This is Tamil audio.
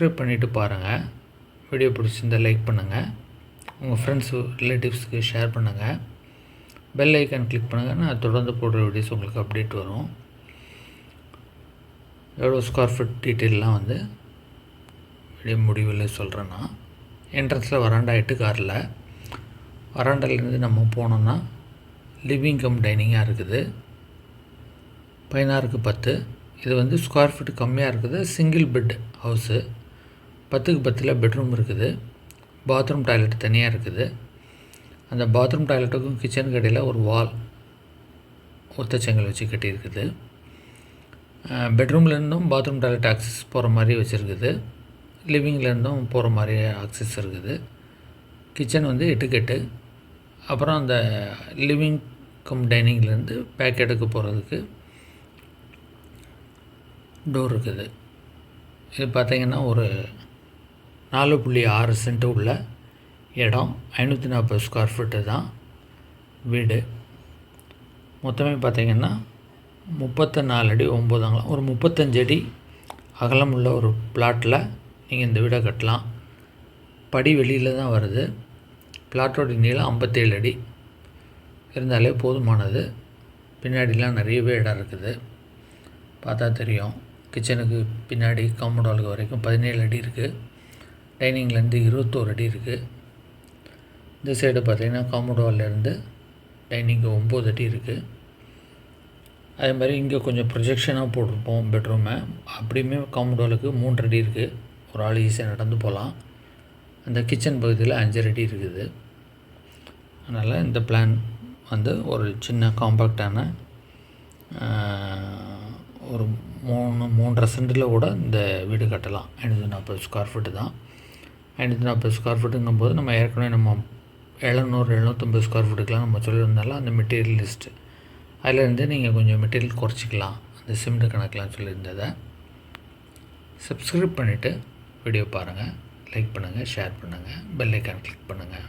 சப்ஸ்கிரைப் பண்ணிவிட்டு பாருங்கள் வீடியோ பிடிச்சிருந்தால் லைக் பண்ணுங்கள் உங்கள் ஃப்ரெண்ட்ஸு ரிலேட்டிவ்ஸ்க்கு ஷேர் பண்ணுங்கள் பெல் ஐக்கான் கிளிக் பண்ணுங்கள் நான் தொடர்ந்து போடுற வீடியோஸ் உங்களுக்கு அப்டேட் வரும். எவ்வளோ ஸ்கொயர் ஃபீட் டீட்டெயிலெலாம் வந்து வீடியோ முடிவில் சொல்கிறேன் நான் என்ட்ரன்ஸில் வராண்டா எட்டு காரில் வராண்டாலேருந்து நம்ம போனோம்னா லிவிங் கம் டைனிங்காக இருக்குது. பதினாறுக்கு பத்து. இது வந்து ஸ்கொயர் ஃபீட் கம்மியாக இருக்குது. சிங்கிள் பெட் ஹவுஸு பத்துக்கு பத்தில் பெட்ரூம் இருக்குது. பாத்ரூம் டாய்லெட் தனியாக இருக்குது. அந்த பாத்ரூம் டாய்லெட்டுக்கும் கிச்சனுக்கு இடையில் ஒரு வால் ஒத்தச்செங்கல் வச்சு கட்டியிருக்குது. பெட்ரூம்லேருந்தும் பாத்ரூம் டாய்லெட் ஆக்சஸ் போகிற மாதிரி வச்சுருக்குது. லிவிங்லேருந்தும் போகிற மாதிரி ஆக்சஸ் இருக்குது. கிச்சன் வந்து எட்டுக்கெட்டு அப்புறம் அந்த லிவிங் கம் டைனிங்லேருந்து பேக்கெட்டுக்கு போகிறதுக்கு டோர் இருக்குது. இது பார்த்திங்கன்னா ஒரு நாலு புள்ளி ஆறு சென்ட் உள்ள இடம் ஐநூற்றி நாற்பது ஸ்கொயர் ஃபீட்டு தான் வீடு. மொத்தமே பார்த்திங்கன்னா முப்பத்தி நாலு அடி ஒம்பது ஒரு முப்பத்தஞ்சு அடி அகலம் உள்ள ஒரு பிளாட்டில் நீங்கள் இந்த வீடை கட்டலாம். படி வெளியில் தான் வருது. பிளாட்டோட நீளம் ஐம்பத்தேழு அடி. இருந்தாலே போதுமானது. பின்னாடிலாம் நிறையவே இடம் இருக்குது. பார்த்தா தெரியும். கிச்சனுக்கு பின்னாடி காம்பவுண்ட் வாலுக்கு வரைக்கும் பதினேழு அடி இருக்குது டைனிங்லேருந்து இருபத்தோரு அடி இருக்குது இந்த சைடு பார்த்திங்கன்னா காமோடோவிலேருந்து டைனிங்கு ஒம்பது அடி இருக்குது அதே மாதிரி இங்கே கொஞ்சம் ப்ரொஜெக்ஷனாக போட்டிருப்போம் பெட்ரூமை. அப்படியுமே காம்பவுண்ட் மூன்று அடி இருக்குது ஒரு ஆள் ஈஸியாக நடந்து போகலாம். அந்த கிச்சன் பகுதியில் அஞ்சரை அடி இருக்குது. அதனால் இந்த பிளான் வந்து ஒரு சின்ன காம்பாக்டான ஒரு மூணு மூன்றரை சென்டில் கூட இந்த வீடு கட்டலாம். ஐநூற்றி நாற்பது ஸ்கொயர் ஃபீட்டு தான். ஐநூற்றி நாற்பது ஸ்கொயர் ஃபீட்டுங்கும் போது நம்ம ஏற்கனவே நம்ம எழுநூறு எழுநூற்றம்பது ஸ்கொயர் ஃபீட்டுக்கெலாம் நம்ம சொல்லியிருந்தாலும் அந்த மெட்டீரியல் லிஸ்ட்டு அதிலேருந்து நீங்கள் கொஞ்சம் மெட்டீரியல் குறைச்சிக்கலாம். அந்த சிமெண்ட் கணக்கெலாம் சொல்லியிருந்ததை. சப்ஸ்கிரைப் பண்ணிவிட்டு வீடியோ பாருங்கள் லைக் பண்ணுங்கள் ஷேர் பண்ணுங்கள் பெல் ஐக்கான் கிளிக் பண்ணுங்கள்